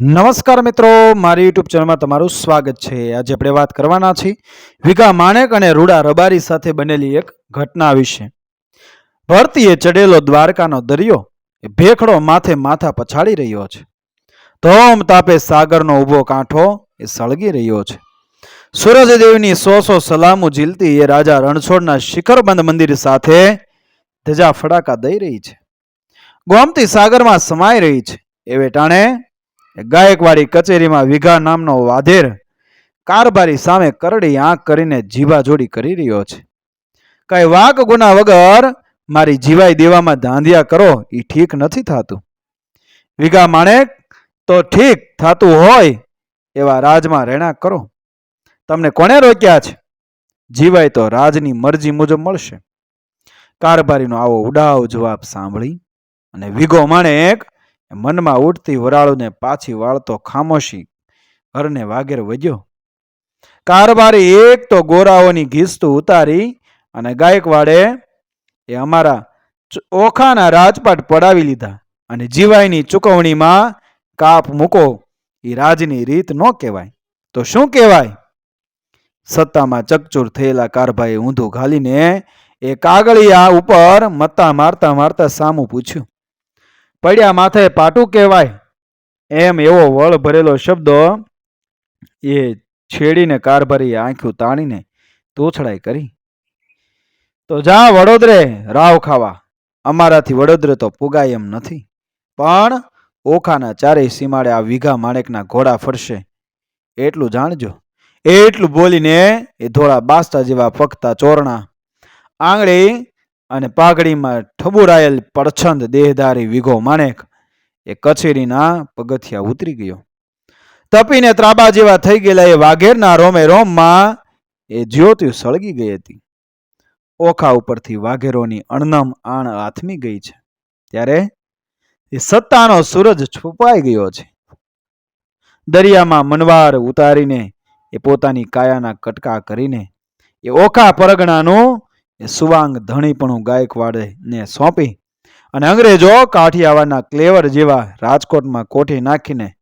નમસ્કાર મિત્રો, મારી યુટ્યુબ ચેનલમાં તમારું સ્વાગત છે. આજે આપણે વાત કરવાના છીએ વિગા માણેક અને રૂડા રબારી સાથે બનેલી એક ઘટના વિશે. ભરતીએ ચડેલો દ્વારકાનો દરિયો એ ભેખડો માથે માથા પછાડી રહ્યો છે. ધોમ તાપે સાગરનો ઊભો કાંઠો એ સળગી રહ્યો છે. સૂરજદેવની સો સો સલામો ઝીલતી એ રાજા રણછોડના શિખરબંધ મંદિર સાથે ધજા ફડાકા દઈ રહી છે. ગોમતી સાગરમાં સમાઈ રહી છે. એ વેટાણે ગાયકવાડી કચેરીમાં વિઘા નામનો વાધેર કારભારી સામે કરડી આંખ કરીને જીવાજોડી કરી રહ્યો છે. કઈ વાક ગુના વગર મારી જીવાઈ દેવામાં ધાંધિયા કરો એ ઠીક નથી થતું. વિઘા માણેક તો ઠીક થતું હોય એવા રાજમાં રહેણાંક કરો. તમને કોણે રોક્યા છે? જીવાય તો રાજની મરજી મુજબ મળશે. કારભારીનો આવો ઉડાવ જવાબ સાંભળી અને વિગો માણેક મનમાં ઉઠતી વરાળુને પાછી વાળતો ખામોશી ઘરને વાગેર વજ્યો કારબારી એક તો ગોરાઓની ઘીસતું ઉતારી અને ગાયકવાડે એ અમારા ઓખાના રાજપાટ પડાવી લીધા અને જીવાયની ચૂકવણીમાં કાપ મૂકો. એ રાજની રીત ન કહેવાય. તો શું કહેવાય? સત્તામાં ચકચૂર થયેલા કારભાઈએ ઊંધું ઘાલીને એ કાગળિયા ઉપર મત્તા મારતા મારતા સામું પૂછ્યું. પડ્યા માથે પાટું કહેવાય. એમ એવો વળ ભરેલો શબ્દ એ છેડીને કારભારીએ આંખ્યું તાણીને તોછડાઈ કરી. તો જા વડોદરે, રાવ ખાવા. અમારાથી વડોદરે તો પુગાય એમ નથી. પણ ઓખાના ચારેય સીમાડે આ વીઘા માણેકના ઘોડા ફરશે. એટલું જાણજો. એટલું બોલીને એ ધોળા બાસ્તા જેવા ફકતા ચોરણા. આંગળી અને પાઘડીમાં ઠબુરાયેલ પડછંદ દેહધારી વિઘો માણેક એ કચેરીના પગથિયા ઉતરી ગયો. તપીને ત્રાબા જેવા થઈ ગયેલા એ વાઘેરના રોમે રોમમાં એ જ્યોતિ સળગી ગઈ હતી. ઓખા ઉપરથી વાઘેરોની અણનમ આણ આથમી ગઈ છે. ત્યારે એ સત્તાનો સૂરજ છુપાઈ ગયો છે. દરિયામાં મનવાર ઉતારીને એ પોતાની કાયાના કટકા કરીને એ ઓખા પરગણાનું એ સુવાંગ ધણીપણું ગાયકવાડે ને સોંપી અને અંગ્રેજો કાઠિયાવાડના ક્લેવર જેવા રાજકોટમાં કોઠી નાખીને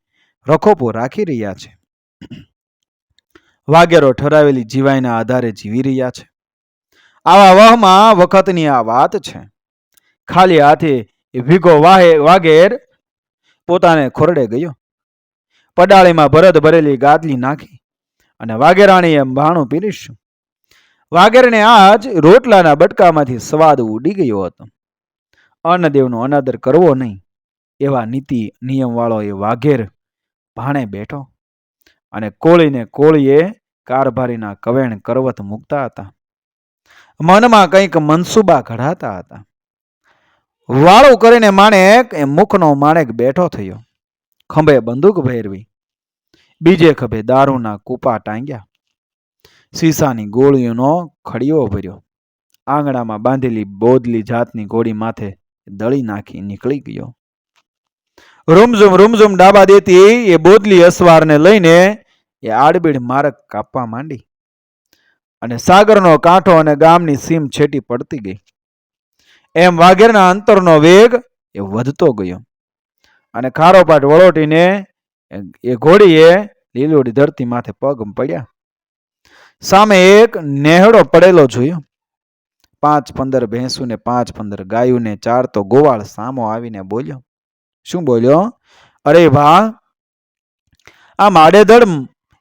રખોપો રાખી રહ્યા છે. વાગેરો ઠરાવેલી જીવાઈના આધારે જીવી રહ્યા છે. આવા વહમાં વખતની આ વાત છે. ખાલી હાથે ભીગો વાહે વાગેર પોતાને ખોરડે ગયો. પડાળીમાં ભરત ભરેલી ગાદલી નાખી અને વાગેરાણીએ ભાણું પીરીશું વાગેરને આજ રોટલાના બટકામાંથી સ્વાદ ઉડી ગયો હતો. અન્નદેવનો અનાદર કરવો નહીં, એવા નીતિ નિયમવાળો એ વાઘેર ભાણે બેઠો અને કોળીને કોળીએ કારભારીના કવેણ કરવત મૂકતા હતા. મનમાં કંઈક મનસુબા ઘડાતા હતા. વાળું કરીને માણેક એ મુખનો માણેક બેઠો થયો. ખંભે બંદૂક ભેરવી. બીજે ખભે દારૂના કૂપા ટાંગ્યા. સીસાની ગોળીઓનો ખડીયો ભર્યો. આંગણામાં બાંધેલી બોદલી જાતની ગોળી માથે દળી નાખી નીકળી ગયો. રૂમઝુમ રૂમઝુમ ડાબા દેતી એ બોદલી અસવારને લઈને એ આડબીડ મારક કાપવા માંડી. અને સાગરનો કાંઠો અને ગામની સીમ છેટી પડતી ગઈ. એમ વાઘેરના અંતરનો વેગ એ વધતો ગયો. અને ખારોપાટ વળોટીને એ- ઘોડીએ લીલોડી ધરતી માથે પગ પડ્યા. સામે એક નેહડો પડેલો જોયો. પાંચ પંદર ભેંસું ને પાંચ પંદર ગાયું ને ચાર તો ગોવાળ સામો આવીને બોલ્યો. શું બોલ્યો? અરે ભા આ માડેધડ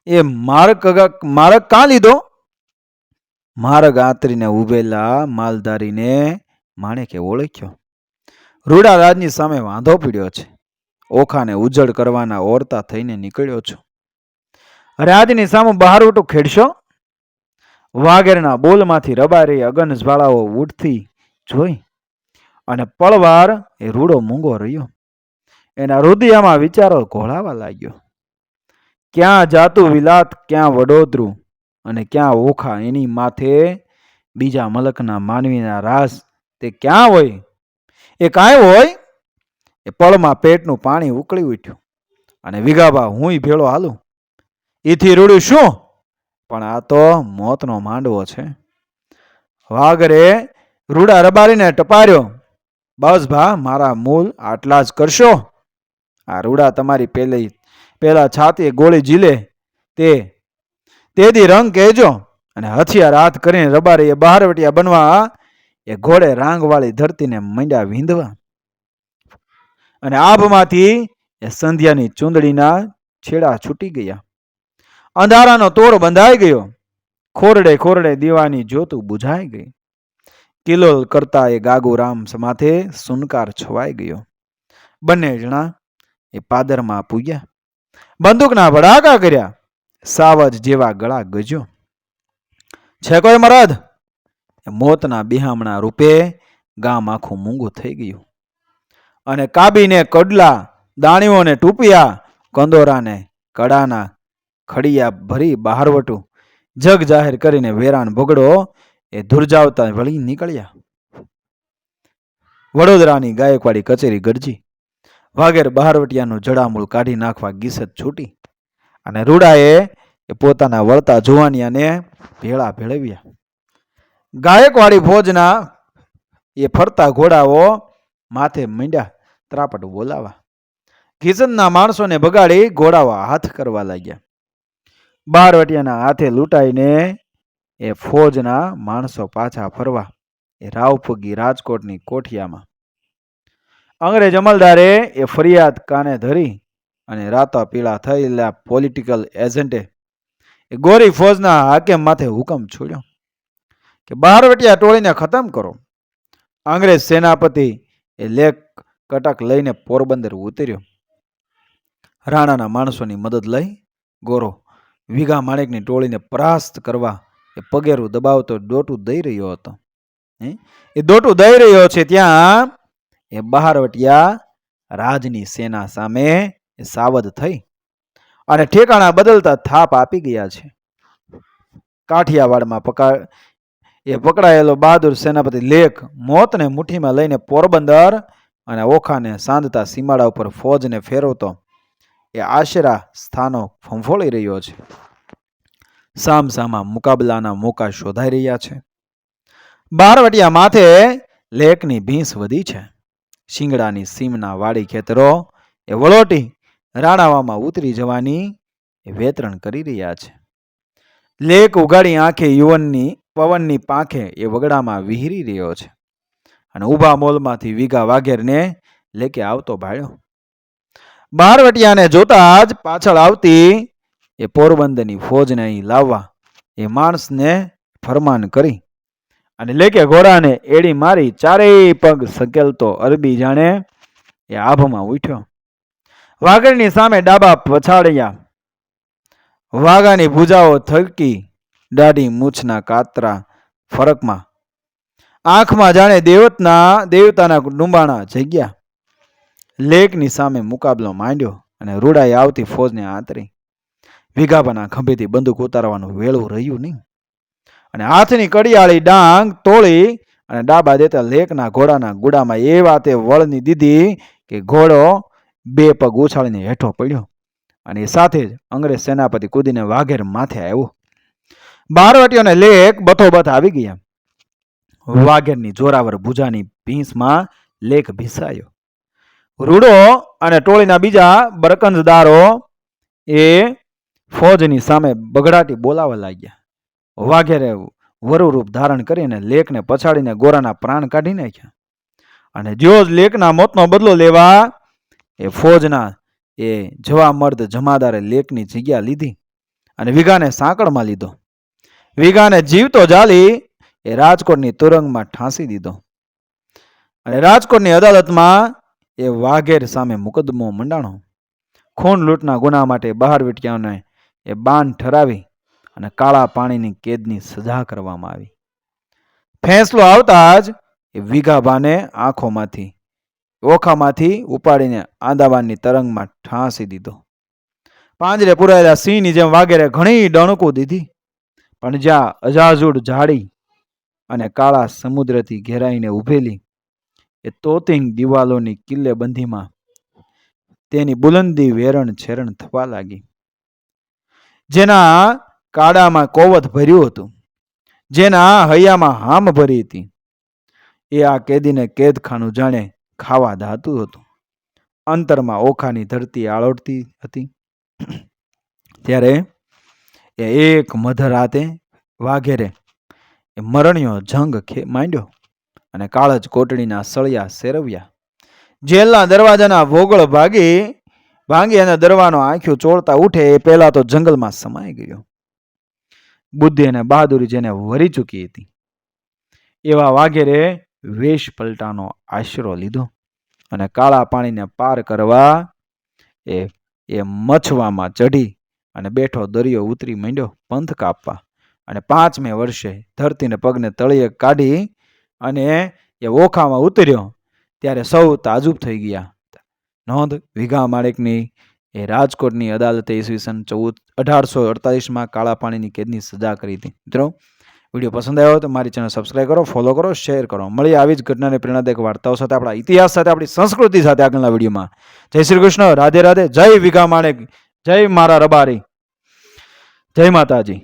એ માર્ગ માર્ગ કાં લીધો? માર્ગ આતરીને ઉભેલા માલધારીને માણેકે ઓળખ્યો. રૂડા રાજની સામે વાંધો પીડ્યો છે. ઓખાને ઉજળ કરવાના ઓરતા થઈને નીકળ્યો છું. રાજની સામે બહાર ઉટું ખેડશો? વાઘેરના બોલમાંથી રબારી અગન જ્વાળાઓ ઉઠતી જોઈ અને પળવાર એ રૂડો મૂંગો રહ્યો. એના હૃદયમાં વિચારો ઘોળાવા લાગ્યો. ક્યાં જાતું વિલાત, ક્યાં વડોદરું અને ક્યાં ઓખા, એની માથે બીજા મલકના માનવીના રાસ તે ક્યાં હોય? એ કાંઈ હોય? એ પળમાં પેટનું પાણી ઉકળી ઉઠ્યું અને વિગાબા હુંય ભેળો હાલું. એથી રૂડ્યું શું? પણ આ તો મોતનો માંડવો છે. વાઘરે રૂડા રબારીને ટપાર્યો. બસ ભા, મારા મૂળ આટલા જ કરશો. આ રૂડા તમારી પેલી, પેલા છાતી ગોળી ઝીલે. તે તેથી રંગ કહેજો અને હથિયાર હાથ કરીને રબારી એ બહારવટિયા બનવા એ ઘોડે રાંગવાળી ધરતીને મંડ્યા વીંધવા. અને આભમાંથી એ સંધ્યાની ચૂંદડીના છેડા છૂટી ગયા. અંધારાનો તોડ બંધાઈ ગયો. ખોરડે ખોરડે દીવાની જોતું બુઝાઈ ગઈ. કિલોલ કરતા એ ગાગુરામ માથે સુનકાર છવાઈ ગયો. બંને જણા એ પાદરમાં પૂગ્યા બંદૂકના ભડાકા કર્યા. સાવજ જેવા ગળા ગજ્યો. છે કોઈ મરદ? મોતના બિહામણા રૂપે ગામ આખું મૂંગું થઈ ગયું. અને કાબીને કડલા દાણીઓને ટૂપિયા, કંદોરાને કડાના ખડિયા ભરી બહારવટું. જગ જાહેર કરીને વેરાન ભોગડો, એ ધુરજાવતા વળી નીકળ્યા. વડોદરાની ગાયકવાડી કચેરી ગરજી. વાઘેર બહારવટિયાનું જડામૂળ કાઢી નાખવા ગીસત છૂટી. અને રૂડાએ એ પોતાના વળતા જુવાનિયાને ભેળા ભેળવ્યા. ગાયકવાડી ફોજના એ ફરતા ઘોડાઓ માથે મીંડ્યા, ત્રાપટ બોલાવા. કિશનના માણસોને બગાડી ઘોડાઓ હાથ કરવા લાગ્યા. બારવટિયાના હાથે લૂંટાઈને એ ફોજના માણસો પાછા ફરવા, એ રાવપગી રાજકોટની કોઠિયામાં. અંગ્રેજ અમલદારે એ ફરિયાદ કાને ધરી અને રાતા પીળા થયેલા પોલિટિકલ એજન્ટે એ ગોરી ફોજના હાકેમ માથે હુકમ છોડ્યો કે બારવટિયા ટોળીને ખતમ કરો. અંગ્રેજ સેનાપતિ એ લેખ કટક લઈને પોરબંદર ઉતર્યો. રાણાના માણસોની મદદ લઈ ગોરો વીઘા માણેકની ટોળીને પરાસ્ત કરવા એ પગેરું દબાવતો દોટું દઈ રહ્યો હતો? એ દોટું દઈ રહ્યો છે ત્યાં એ બહારવટિયા રાજની સેના સામે સાવધ થઈ અને ઠેકાણા બદલતા થાપ આપી ગયા છે કાઠિયાવાડમાં પકા, એ પકડાયેલો બહાદુર સેનાપતિ લેખ મોતને મુઠ્ઠીમાં લઈને પોરબંદર અને ઓખાને સાંધતા સીમાડા ઉપર ફોજને ફેરવતો એ આશરા સ્થાનો ફંફોળી રહ્યો છે. સામસામા મુકાબલાના મોકા શોધાઈ રહ્યા છે. બારવટિયા માથે લેકની ભીંસ વધી છે. શિંગડાની સીમના વાડી ખેતરો એ વળોટી રાણાવામાં ઉતરી જવાની વેતરણ કરી રહ્યા છે. લેક ઉગાડી આંખે યુવનની, પવનની પાંખે એ વગડામાં વિહરી રહ્યો છે. અને ઊભા મોલમાંથી વીઘા વાઘેરને લેકે આવતો ભાળ્યો. બારવટિયાને જોતા જ પાછળ આવતી એ પોરબંદરની ફોજને અહીં લાવવા એ માણસને ફરમાન કરી. અને લેકે ઘોડાને એડી મારી ચારેય પગ સકેલતો અરબી જાણે એ આભમાં ઉઠ્યો. વાઘરની સામે ડાબા પછાડ્યા. વાઘાની ભૂજાઓ થકી દાઢી મૂછના કાતરા ફરકમાં. આંખમાં જાણે દેવતના, દેવતાના ડુંબાણા જગ્યા. લેકની સામે મુકાબલો માંડ્યો અને રૂડાએ આવતી ફોજને આંતરી. વિઘાબાના ખંભેથી બંદૂક ઉતારવાનું વેળું રહ્યું નહીં. અને હાથની કડિયાળી ડાંગ તોળી અને ડાબા દેતા લેકના ઘોડાના ગુડામાં એ વાતે વળની દીધી કે ઘોડો બે પગ ઉછાળીને હેઠો પડ્યો અને એ સાથે જ અંગ્રેજ સેનાપતિ કૂદીને વાઘેર માથે આવ્યો. બારવટીઓને લેક બથોબથ આવી ગયા. વાઘેરની જોરાવર ભુજાની ભીંસમાં લેક ભીસાયો. રૂડો અને ટોળીના બીજા બરકંજદારો એ ફોજની સામે બગડાટી બોલાવા લાગ્યા. વાઘેરે વરુરૂપ ધારણ કરીને લેકને પછાડીને ગોરાના પ્રાણ કાઢી નાખ્યા. અને જ્યો જ લેકના મોતનો બદલો લેવા એ ફોજના એ જવા મર્દ જમાદારે લેકની જગ્યા લીધી અને વિઘાને સાંકળમાં લીધો. વિઘાને જીવતો જાલી એ રાજકોટની તુરંગમાં ઠાંસી દીધો. અને રાજકોટની અદાલતમાં એ વાઘેર સામે મુકદ્દમો મંડાણો. ખૂન લૂંટના ગુના માટે બહાર વિટ્યાઓને એ બાન ઠરાવી અને કાળા પાણીની કેદની સજા કરવામાં આવી. ફેંસલો આવતા જ એ વિઘાબાને આંખોમાંથી, ઓખામાંથી ઉપાડીને આંદાબાનની તરંગમાં ઠાંસી દીધો. પાંજરે પુરાયેલા સિંહની જેમ વાઘેરે ઘણી ડણકું દીધી, પણ જ્યાં અજાજુડ ઝાડી અને કાળા સમુદ્રથી ઘેરાઈને ઊભેલી એ તોતિંગ દિવાલોની કિલ્લેબંધીમાં તેની બુલંદી વેરણ છેરણ થવા લાગી. જેના કાડામાં કોવત ભર્યું હતું. જેના હૈયામાં હામ ભરી હતી. એ આ કેદીને કેદખાનું જાણે ખાવા ધાતું હતું. અંતરમાં ઓખાની ધરતી આળોટતી હતી. ત્યારે એ એક મધરાતે વાઘેરે એ મરણ્યો જંગ ખે, માંડ્યો. અને કાળજ કોટડીના સળિયા સેરવ્યા. જેલના દરવાજાના ભોગળ ભાગી, ભાંગી અને દરવાનો આંખ્યું ચોળતા ઉઠે એ પહેલા તો જંગલમાં સમાઈ ગયો. બુદ્ધિ અને બહાદુરી જેને વરી ચૂકી હતી. એવા વાઘેરે વેશ પલટાનો આશરો લીધો અને કાળા પાણીને પાર કરવા એ એ મછવામાં ચઢી અને બેઠો દરિયો ઉતરી માંડ્યો, પંથ કાપવા. અને પાંચમે વર્ષે ધરતીને પગને તળિયે કાઢી અને એ ઓખામાં ઉતર્યો. ત્યારે સૌ તાજુબ થઈ ગયા. નોંધ, વિઘા માણેકની એ રાજકોટની અદાલતે ઈસવીસન ચૌદ, અઢારસો અડતાલીસમાં કાળા પાણીની કેદની સજા કરી હતી. મિત્રો, વીડિયો પસંદ આવ્યો તો મારી ચેનલ સબસ્ક્રાઈબ કરો, ફોલો કરો, શેર કરો. મળી આવી જ ઘટનાને પ્રેરણાદાયક વાર્તાઓ સાથે, આપણા ઇતિહાસ સાથે, આપણી સંસ્કૃતિ સાથે આગળના વિડીયોમાં. જય શ્રી કૃષ્ણ, રાધે રાધે, જય વિઘા માણેક, જય મારા રબારી, જય માતાજી.